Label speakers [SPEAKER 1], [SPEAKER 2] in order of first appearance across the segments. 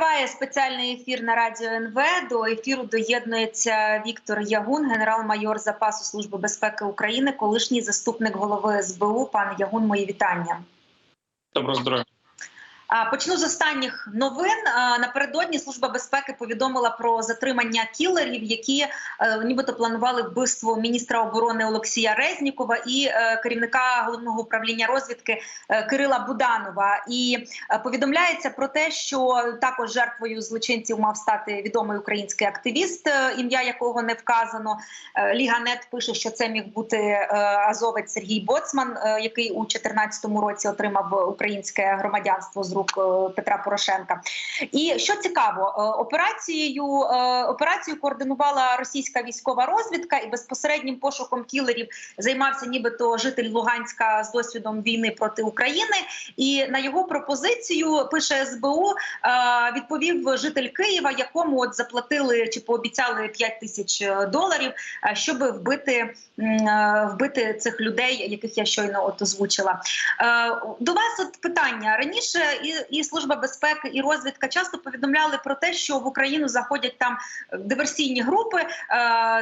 [SPEAKER 1] Триває спеціальний ефір на радіо НВ. До ефіру доєднується Віктор Ягун, генерал-майор запасу служби безпеки України, колишній заступник голови СБУ. Пане Ягун, мої вітання.
[SPEAKER 2] Доброго здоров'я.
[SPEAKER 1] Почну з останніх новин. Напередодні служба безпеки повідомила про затримання кілерів, які е, нібито планували вбивство міністра оборони Олексія Резнікова і е, керівника головного управління розвідки е, Кирила Буданова. І повідомляється про те, що також жертвою злочинців мав стати відомий український активіст, ім'я якого не вказано. Е, Ліга Нет пише, що це міг бути азовець Сергій Боцман, який у 2014 році отримав українське громадянство з рук е, Петра Порошенка. І що цікаво, е, операцією е, операцію координувала російська військова розвідка і безпосереднім пошуком кілерів займався нібито житель Луганська з досвідом війни проти України. І на його пропозицію пише СБУ відповів житель Києва, якому от заплатили чи пообіцяли 5 тисяч доларів, щоб вбити вбити цих людей, яких я щойно от озвучила. До вас от питання раніше і, служба безпеки, і розвідка часто повідомляли про те, що в Україну заходять там диверсійні групи е,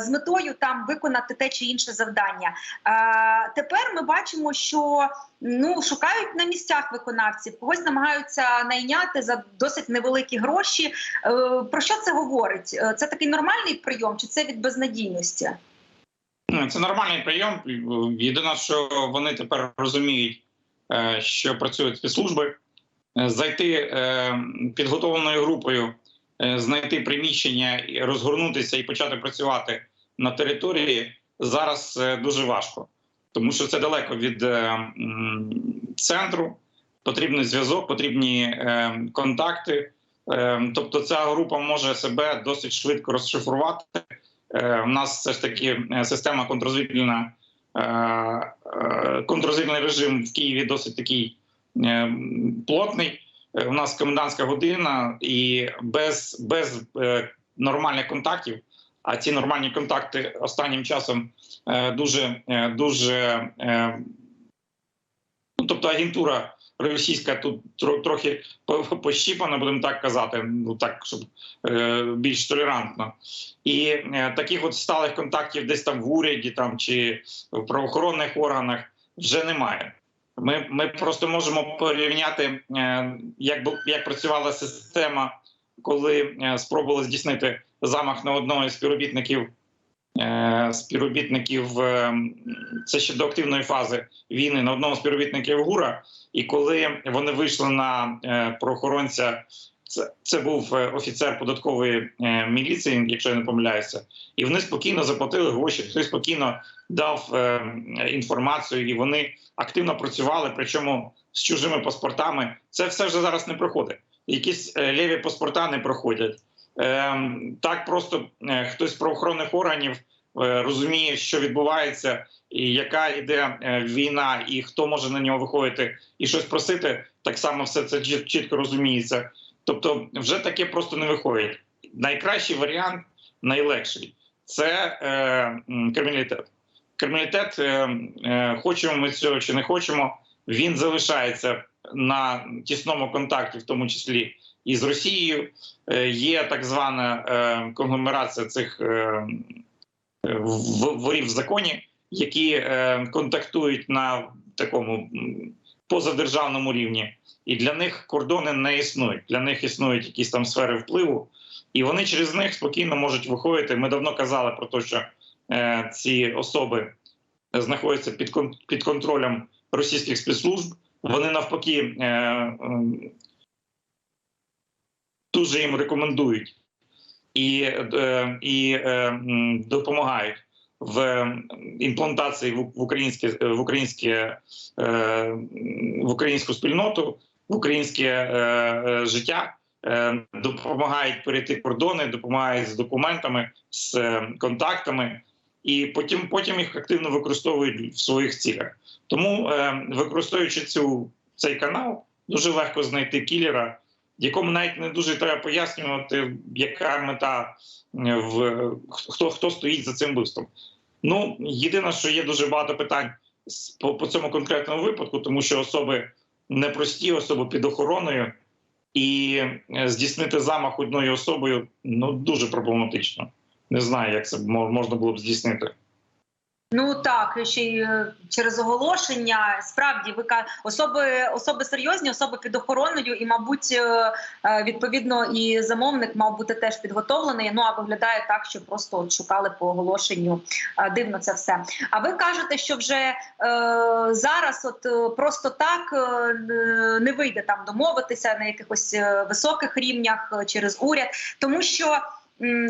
[SPEAKER 1] з метою там виконати те чи інше завдання. Е, Тепер ми бачимо, що ну шукають на місцях виконавців, когось намагаються найняти за досить невеликі гроші. Е, Про що це говорить? Е, Це такий нормальний прийом, чи це від безнадійності?
[SPEAKER 2] Ну, Це нормальний прийом. Єдине, що вони тепер розуміють, е, що працюють спецслужби. Е, Зайти е, підготовленою групою, е, знайти приміщення, розгорнутися і почати працювати на території зараз дуже важко, тому що це далеко від центру. Потрібний зв'язок, потрібні контакти. Тобто, ця група може себе досить швидко розшифрувати. У нас все ж таки система е, е, режим в Києві досить такий плотний. Е, У нас комендантська година, і без, без е, нормальних контактів. А ці нормальні контакти останнім часом е, дуже дуже ну, тобто агентура російська тут трохи пощіпана, будемо так казати, ну так щоб е, більш толерантно. І е, таких от сталих контактів десь там в уряді там чи в правоохоронних органах вже немає. Ми, ми просто можемо порівняти, е, як як працювала система, коли е, спробували здійснити замах на одного із співробітників. е, Співробітників це ще до активної фази війни на одного з співробітників ГУРа. І коли вони вийшли на правоохоронця, це, це був е, офіцер податкової е, міліції, якщо я не помиляюся, і вони спокійно заплатили гроші, хтось спокійно дав е, інформацію, і вони активно працювали, причому з чужими паспортами. Це все вже зараз не проходить. Якісь е, ліві паспорта не проходять. Е, так просто е, хтось з правоохоронних органів е, розуміє, що відбувається, і яка йде е, війна, і хто може на нього виходити і щось просити. Так само все це чітко розуміється. Тобто, вже таке просто не виходить. Найкращий варіант, найлегший це е, криміналітет. Криміналітет, е, е, хочемо ми цього чи не хочемо, він залишається на тісному контакті, в тому числі і з Росією. Е, є так звана е, конгломерація цих е, ворів в законі, які е, контактують на такому позадержавному рівні, і для них кордони не існують. Для них існують якісь там сфери впливу, і вони через них спокійно можуть виходити. Ми давно казали про те, що е, ці особи знаходяться під під контролем російських спецслужб. Вони навпаки е, е, дуже їм рекомендують і, е, і е, допомагають в імплантації в українське в українське е, в українську спільноту, в українське е, е, життя. Е, Допомагають перейти кордони, допомагають з документами, з е, контактами, і потім потім їх активно використовують в своїх цілях. Тому, е, використовуючи цю цей канал, дуже легко знайти кілера, якому навіть не дуже треба пояснювати, яка мета е, в хто хто стоїть за цим вбивством. Ну єдине, що є дуже багато питань по, по цьому конкретному випадку, тому що особи непрості, особи під охороною, і е, здійснити замах одною особою ну дуже проблематично. Не знаю, як це мо- можна було б здійснити.
[SPEAKER 1] Ну так, ще й е, через оголошення. Справді, ви особи, особи серйозні, особи під охороною, і, мабуть, е, е, відповідно, і замовник мав бути теж підготовлений. Ну а виглядає так, що просто от шукали по оголошенню. Дивно це все. А ви кажете, що вже е, зараз, от просто так е, не вийде там домовитися на якихось високих рівнях через уряд, тому що.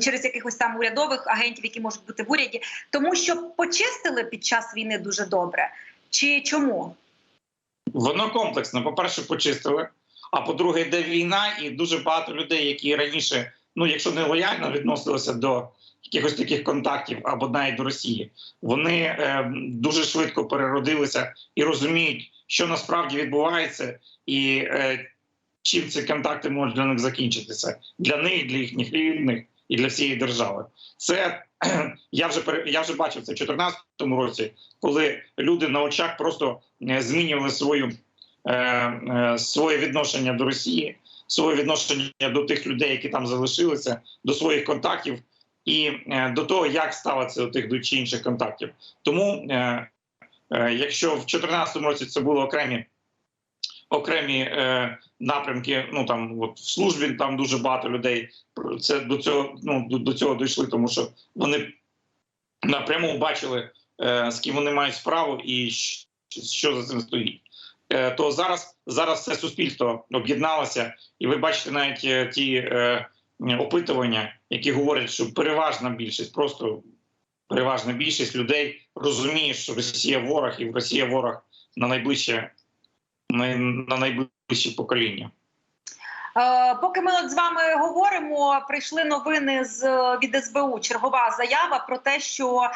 [SPEAKER 1] Через якихось там урядових агентів, які можуть бути в уряді, тому що почистили під час війни дуже добре. Чи чому?
[SPEAKER 2] Воно комплексно. По-перше, почистили. А по-друге, йде війна, і дуже багато людей, які раніше, ну якщо не лояльно відносилися до якихось таких контактів або навіть до Росії, вони е, дуже швидко переродилися і розуміють, що насправді відбувається, і е, чим ці контакти можуть для них закінчитися для них, для їхніх рідних і для всієї держави. Це я вже я вже бачив це в 2014 році, коли люди на очах просто е, змінювали свою е, е, своє відношення до Росії, своє відношення до тих людей, які там залишилися, до своїх контактів, і е, до того, як ставитися до тих до чи інших контактів. Тому, е, е, якщо в 2014 році це були окремі окремі е, напрямки, ну там от в службі там дуже багато людей це до цього ну до, до цього дійшли, тому що вони напряму бачили, е, з ким вони мають справу і що за цим стоїть. Е, то зараз зараз все суспільство об'єдналося, і ви бачите навіть е, ті е, опитування, які говорять, що переважна більшість, просто переважна більшість людей розуміє, що Росія ворог, і Росія ворог на найближче на, на найближчі покоління.
[SPEAKER 1] Е, поки ми от з вами говоримо, прийшли новини з від СБУ. Чергова заява про те, що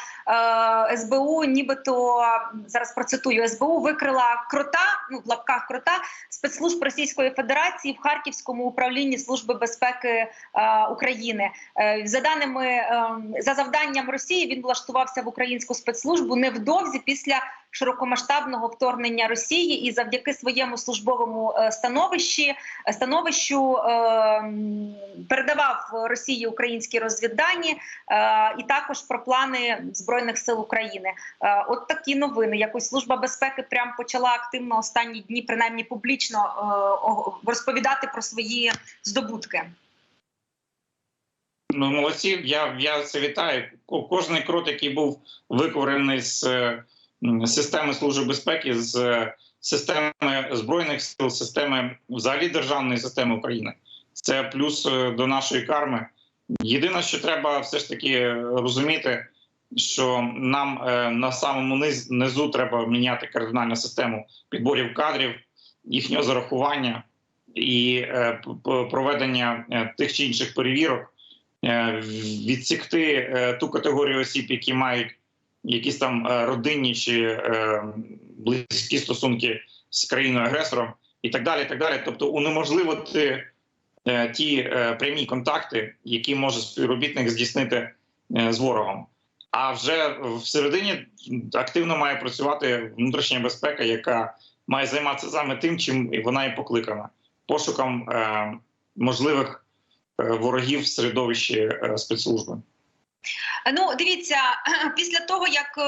[SPEAKER 1] е, СБУ, нібито зараз процитую, СБУ викрила крота, ну в лапках крота спецслужб Російської Федерації в Харківському управлінні Служби безпеки е, України. Е, за даними е, за завданням Росії, він влаштувався в українську спецслужбу невдовзі після широкомасштабного вторгнення Росії і завдяки своєму службовому е, становищі становищу е, передавав Росії українські розвіддані е, і також про плани збройних сил України. Е, от такі новини. Якось служба безпеки прям почала активно останні дні, принаймні публічно е, розповідати про свої здобутки.
[SPEAKER 2] Ну, молодці, я, я це вітаю. Кожний крок, який був викорений з системи служби безпеки, з системи збройних сил, системи взагалі державної системи України, це плюс е, до нашої карми. Єдине, що треба все ж таки розуміти, що нам е, на самому низ, низу треба міняти кардинальну систему підборів кадрів, їхнього зарахування і е, проведення е, тих чи інших перевірок е, відсікти е, ту категорію осіб, які мають якісь там е, родинні чи е, близькі стосунки з країною агресором, і так далі. так далі. Тобто унеможливити е, ті прямі контакти, які може співробітник здійснити з ворогом. А вже всередині активно має працювати внутрішня безпека, яка має займатися саме тим, чим вона і покликана пошуком можливих ворогів в середовищі спецслужби.
[SPEAKER 1] Ну, дивіться, після того як е,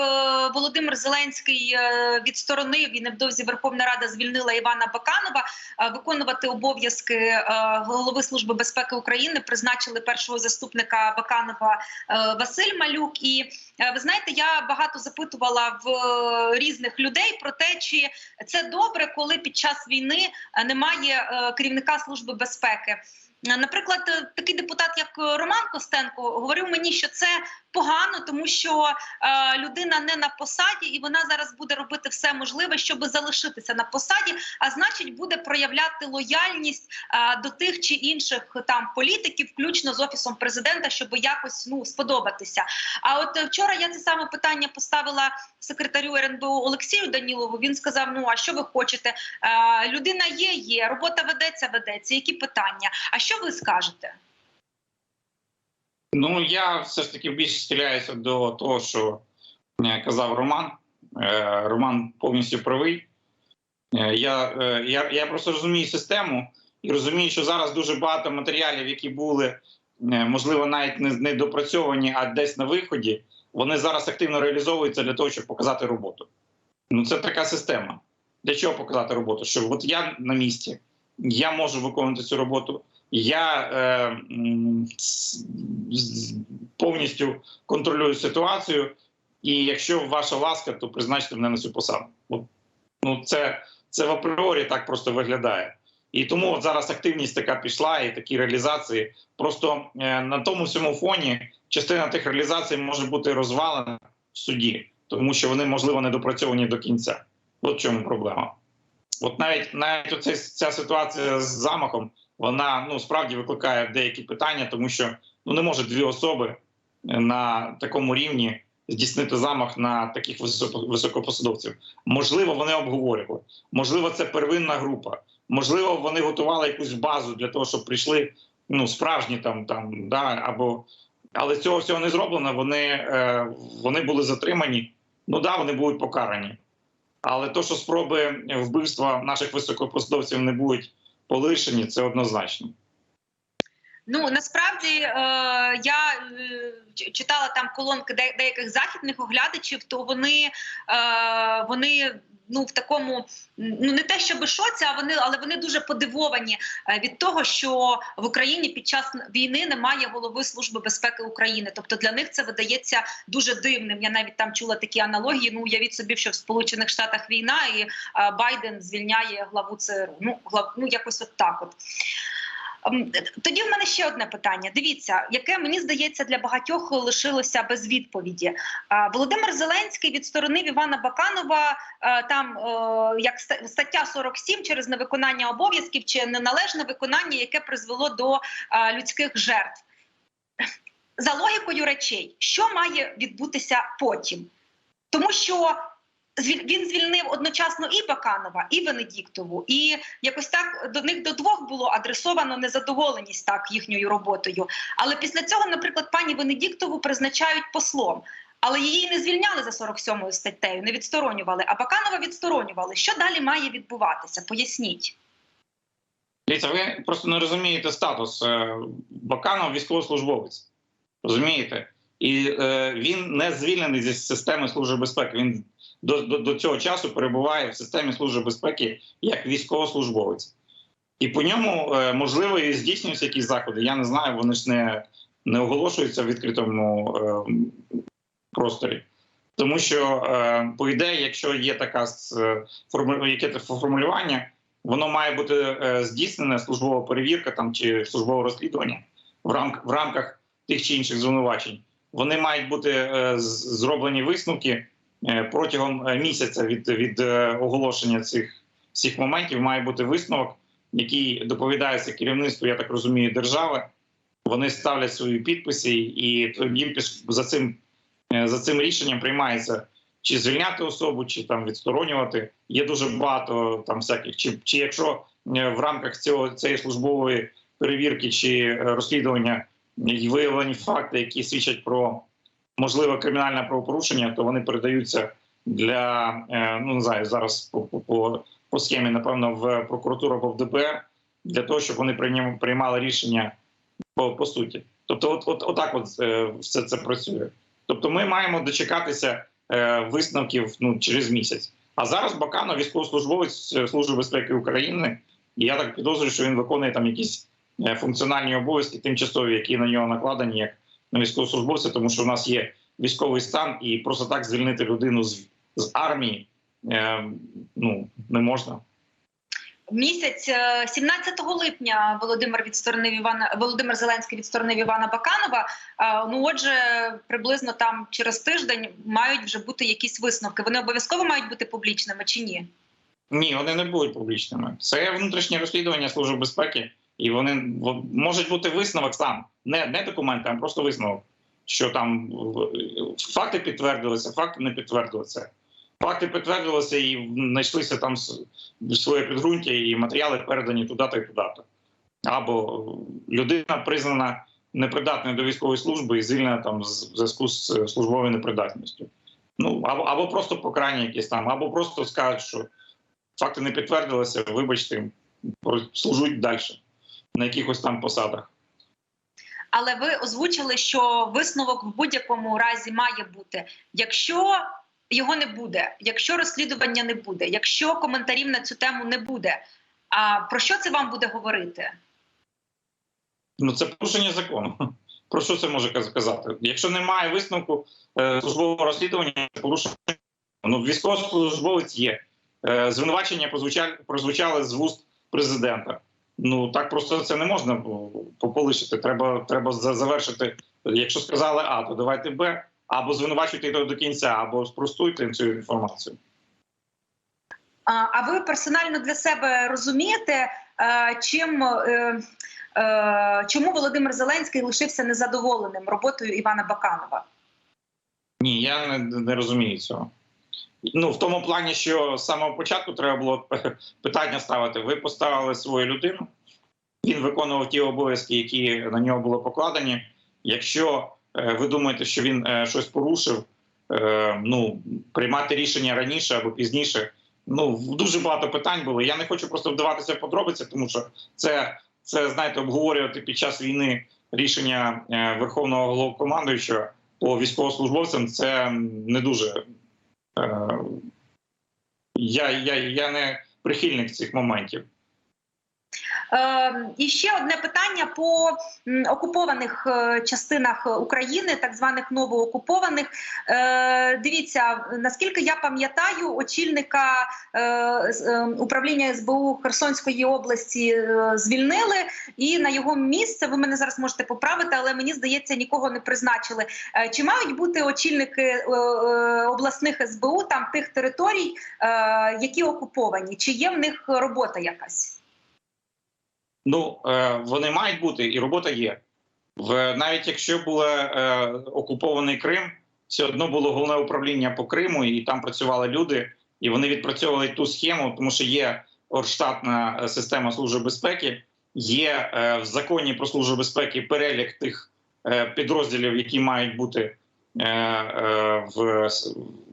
[SPEAKER 1] Володимир Зеленський е, відсторонив і невдовзі Верховна Рада звільнила Івана Баканова, е, виконувати обов'язки голови служби безпеки України призначили першого заступника Баканова Василь Малюк. І ви знаєте, я багато запитувала в різних людей про те, чи це добре, коли під час війни немає керівника служби безпеки. Наприклад, е, такий депутат, як е, Роман Костенко, говорив мені, що це погано, тому що е, людина не на посаді, і вона зараз буде робити все можливе, щоб залишитися на посаді, а значить, буде проявляти лояльність е, до тих чи інших там політиків, включно з офісом президента, щоб якось ну сподобатися. А от вчора я це саме питання поставила секретарю РНБО Олексію Данілову. Він сказав: Ну а що ви хочете? Е, людина є, є, робота ведеться, ведеться. Які питання? А що ви скажете?
[SPEAKER 2] Ну я все ж таки більше схиляюся до того, що е, казав Роман. Е, Роман повністю правий. Е, Я, я, я просто розумію систему, і розуміють, що зараз дуже багато матеріалів, які були можливо навіть не, не допрацьовані, а десь на виході, вони зараз активно реалізовуються для того, щоб показати роботу. Ну це така система. Для чого показати роботу? Що от я на місці, я можу виконувати цю роботу. Я е, повністю контролюю ситуацію, і якщо ваша ласка, то призначте мене на цю посаду. Ну, це, це в апріорі так просто виглядає. І тому от зараз активність така пішла, і такі реалізації. Просто е, на тому всьому фоні частина тих реалізацій може бути розвалена в суді, тому що вони, можливо, не допрацьовані до кінця. От в чому проблема. От навіть навіть оцей, ця ситуація з замахом, вона ну справді викликає деякі питання, тому що ну не може дві особи на такому рівні здійснити замах на таких високо- високопосадовців. Можливо, вони обговорювали. Можливо, це первинна група. Можливо, вони готували якусь базу для того, щоб прийшли ну справжні там там да або але цього всього не зроблено. Вони, е, вони були затримані. Ну да, вони будуть покарані. Але то, що спроби вбивства наших високопосадовців не будуть полишені, це однозначно.
[SPEAKER 1] Ну насправді е, я е, читала там колонки деяких західних оглядачів, то вони, е, вони ну в такому ну не те, щоб шоці, а вони, але вони дуже подивовані е, від того, що в Україні під час війни немає голови служби безпеки України. Тобто для них це видається дуже дивним. Я навіть там чула такі аналогії. Ну уявіть собі, що в Сполучених Штатах війна, і е, Байден звільняє главу ЦРУ. Ну глав, ну якось от так от. Ем, Тоді в мене ще одне питання. Дивіться, яке мені здається для багатьох лишилося без відповіді. Володимир Зеленський відсторонив Івана Баканова е, там е, як ста- стаття 47 через невиконання обов'язків чи неналежне виконання, яке призвело до е, людських жертв. За логікою речей, що має відбутися потім? Тому що він звільнив одночасно і Баканова, і Венедіктову, і якось так до них до двох було адресовано незадоволеність так їхньою роботою. Але після цього, наприклад, пані Венедіктову призначають послом. Але її не звільняли за 47 статтею, не відсторонювали. А Баканова відсторонювали. Що далі має відбуватися? Поясніть.
[SPEAKER 2] Дивіться, ви просто не розумієте статус. Е, Баканов військовослужбовець. Розумієте? І е, він не звільнений зі системи Служби безпеки. Він до, до, до цього часу перебуває в системі Служби безпеки як військовослужбовець. І по ньому, е, можливо, і здійснюються якісь заходи. Я не знаю, вони ж не, не оголошуються в відкритому е, просторі. Тому що, е, по ідеї, якщо є така яке формулювання, воно має бути е, здійснена службова перевірка там чи службове розслідування в рамках в рамках тих чи інших звинувачень. Вони мають бути е, зроблені висновки протягом е, місяця від, від е, оголошення цих всіх моментів. Має бути висновок, який доповідається керівництву, я так розумію, держави. Вони ставлять свої підписи, і їм за цим е, за цим рішенням приймається чи звільняти особу, чи там відсторонювати. Є дуже багато там всяких, чи, чи якщо е, в рамках цього цієї службової перевірки чи е, розслідування виявлені факти, які свідчать про можливе кримінальне правопорушення, то вони передаються для е, ну не знаю зараз по, по, по, схемі, напевно, в прокуратуру або в ДБР для того, щоб вони приймали рішення по, по суті. Тобто, от, от, отак, от е, все це працює. Тобто, ми маємо дочекатися е, висновків ну через місяць. А зараз Баканов військовослужбовець Служби безпеки України, і я так підозрюю, що він виконує там якісь функціональні обов'язки тимчасові, які на нього накладені як на військовослужбовця, тому що в нас є військовий стан, і просто так звільнити людину з, з армії е, ну не можна.
[SPEAKER 1] Місяць е, 17 липня Володимир відсторонив Івана Володимир Зеленський відсторонив Івана Баканова. Е, Ну отже, приблизно там через тиждень мають вже бути якісь висновки. Вони обов'язково мають бути публічними чи ні?
[SPEAKER 2] Ні, вони не будуть публічними. Це внутрішнє розслідування Служби безпеки, і вони можуть бути висновок сам, не, не документи, а просто висновок, що там факти підтвердилися, факти не підтвердилися. Факти підтвердилися і знайшлися там своє підґрунтя, і матеріали передані туди-то і туди-то. Або людина признана непридатною до військової служби і звільнена там в зв'язку з е, службовою непридатністю. Ну або, або просто покарання якесь там, або просто скажуть, що факти не підтвердилися, вибачте, служуть далі на якихось там посадах.
[SPEAKER 1] Але ви озвучили, що висновок в будь-якому разі має бути, якщо його не буде, якщо розслідування не буде, якщо коментарів на цю тему не буде. А про що це вам буде говорити?
[SPEAKER 2] Ну це порушення закону. Про що це може казати? Якщо немає висновку е, службового розслідування, це порушення. Ну, військовослужбовець є. Е, звинувачення прозвучали, прозвучали з вуст президента. Ну так просто це не можна полишити. Треба треба завершити. Якщо сказали А, то давайте Б, або звинувачуйте до, кінця, або спростуйте цю інформацію.
[SPEAKER 1] А, а ви персонально для себе розумієте, е, чим е, е, чому Володимир Зеленський лишився незадоволеним роботою Івана Баканова?
[SPEAKER 2] Ні, я не, не розумію цього. Ну в тому плані, що з самого початку треба було питання ставити. Ви поставили свою людину, він виконував ті обов'язки, які на нього були покладені. Якщо е, ви думаєте, що він е, щось порушив, е, ну приймати рішення раніше або пізніше. Ну дуже багато питань було. Я не хочу просто вдаватися в подробиці, тому що це це знаєте, обговорювати під час війни рішення верховного головнокомандуючого по військовослужбовцям. Це не дуже я, я, я не прихильник цих моментів.
[SPEAKER 1] Е, і ще одне питання по окупованих е, частинах України, так званих новоокупованих. Е, дивіться, наскільки я пам'ятаю, очільника управління СБУ Херсонської області звільнили, і на його місце ви мене зараз можете поправити, але мені здається, нікого не призначили. Чи мають бути очільники обласних СБУ там тих територій, які окуповані? Чи є в них робота якась?
[SPEAKER 2] Ну е, вони мають бути, і робота є. В навіть якщо був е, окупований Крим, все одно було головне управління по Криму, і там працювали люди, і вони відпрацьовували ту схему, тому що є орштатна система служби безпеки. Є е, в законі про службу безпеки перелік тих е, підрозділів, які мають бути е, е, в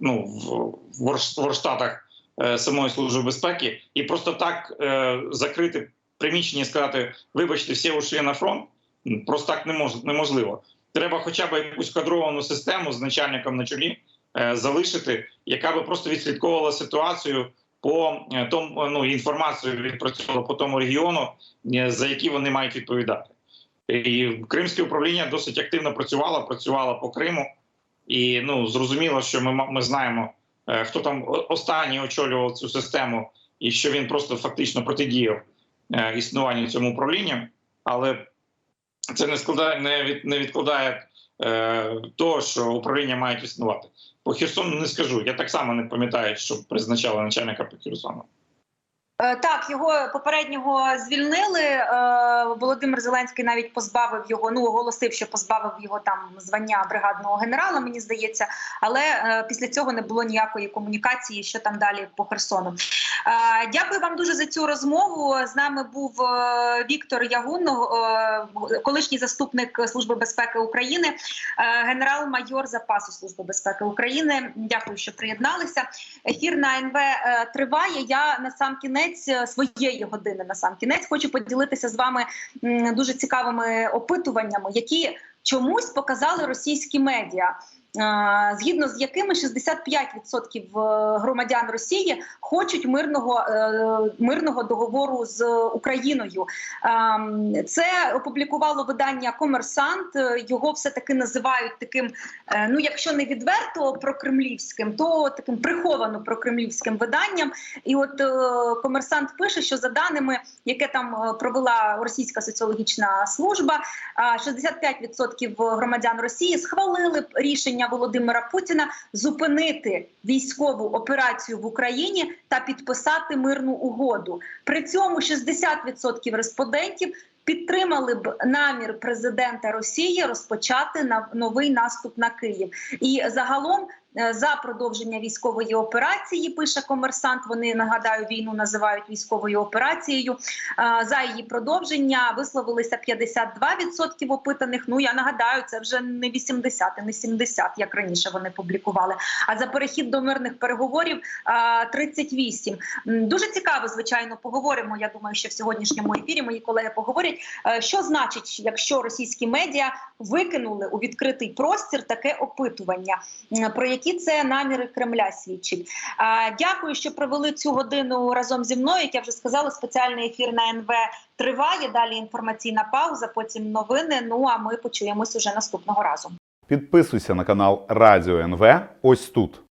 [SPEAKER 2] ну, в, в Орштатах е, самої служби безпеки, і просто так е, закрити приміщенні і сказати, вибачте, всі ушли на фронт. Просто так не мож, неможливо. Треба, хоча б якусь кадровану систему з начальником на чолі е, залишити, яка би просто відслідковувала ситуацію по е, тому ну, інформацію відпрацьовувала по тому регіону, е, за які вони мають відповідати. І Кримське управління досить активно працювало, працювало по Криму, і ну зрозуміло, що ми ми знаємо, е, хто там останній очолював цю систему, і що він просто фактично протидіяв. Е, існування цьому управління, але це не складає, не від не відкладає е, того, що управління мають існувати. По Херсону не скажу. Я так само не пам'ятаю, що призначали начальника по Херсону.
[SPEAKER 1] Е, так, його попереднього звільнили. Е, Володимир Зеленський навіть позбавив його. Ну оголосив, що позбавив його там звання бригадного генерала. Мені здається, але е, після цього не було ніякої комунікації, що там далі по Херсону. Дякую вам дуже за цю розмову. З нами був Віктор Ягун, колишній заступник служби безпеки України, генерал-майор запасу служби безпеки України. Дякую, що приєдналися. Ефір на НВ триває. Я на сам кінець кінець е, своєї години на сам кінець хочу поділитися з вами дуже цікавими опитуваннями, які чомусь показали російські медіа згідно з якими 65% е, громадян Росії хочуть мирного е, мирного договору з Україною. Це опублікувало видання Комерсант. Його все таки називають таким. Е, ну, якщо не відверто прокремлівським, то таким приховано прокремлівським виданням. І от комерсант пише, що за даними, яке там провела російська соціологічна служба, 65% громадян Росії схвалили рішення рішення Володимира Путіна зупинити військову операцію в Україні та підписати мирну угоду. При цьому 60% респондентів підтримали б намір президента Росії розпочати новий наступ на Київ. І загалом за продовження військової операції. Пише комерсант. Вони нагадаю, війну називають військовою операцією. Е, За її продовження висловилися 52% опитаних. Ну я нагадаю, це вже не 80, не 70, як раніше вони публікували. А за перехід до мирних переговорів е, 38. Дуже цікаво, звичайно, поговоримо. Я думаю, що в сьогоднішньому ефірі мої колеги поговорять, е, що значить, якщо російські медіа викинули у відкритий простір таке опитування, про які це наміри Кремля свідчить. Дякую, що провели цю годину разом зі мною. Як я вже сказала, спеціальний ефір на НВ триває. Далі інформаційна пауза, потім новини. Ну а ми почуємось уже наступного разу.
[SPEAKER 3] Підписуйся на канал Радіо НВ ось тут.